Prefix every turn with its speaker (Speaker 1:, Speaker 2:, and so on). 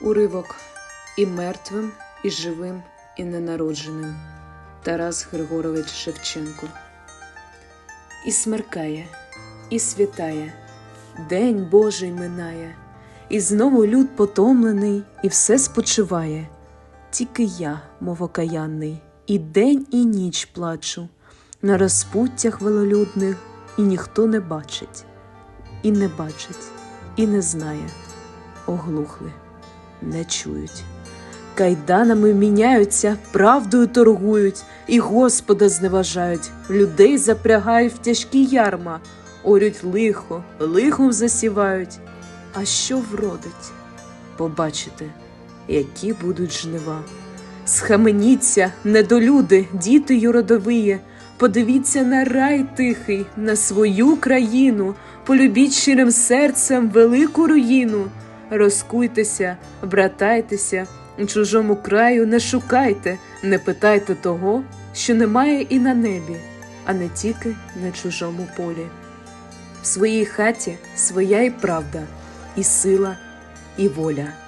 Speaker 1: Уривок і мертвим, і живим, і ненародженим. Тарас Григорович Шевченко. І смеркає, і світає, День Божий минає, і знову люд потомлений, і все спочиває. Тільки я, мов окаянний, і день, і ніч плачу на розпуттях велолюдних, і ніхто не бачить, і не бачить, і не знає, оглухли, не чують. Кайданами міняються, правдою торгують, і Господа зневажають, людей запрягають в тяжкі ярма, орють лихо, лихом засівають. А що вродить? Побачите, які будуть жнива. Схаменіться, недолюди, діти юродовиє, подивіться на рай тихий, на свою країну, полюбіть щирим серцем велику руїну. Розкуйтеся, братайтеся, у чужому краю не шукайте, не питайте того, що немає і на небі, а не тільки на чужому полі. В своїй хаті своя і правда, і сила, і воля.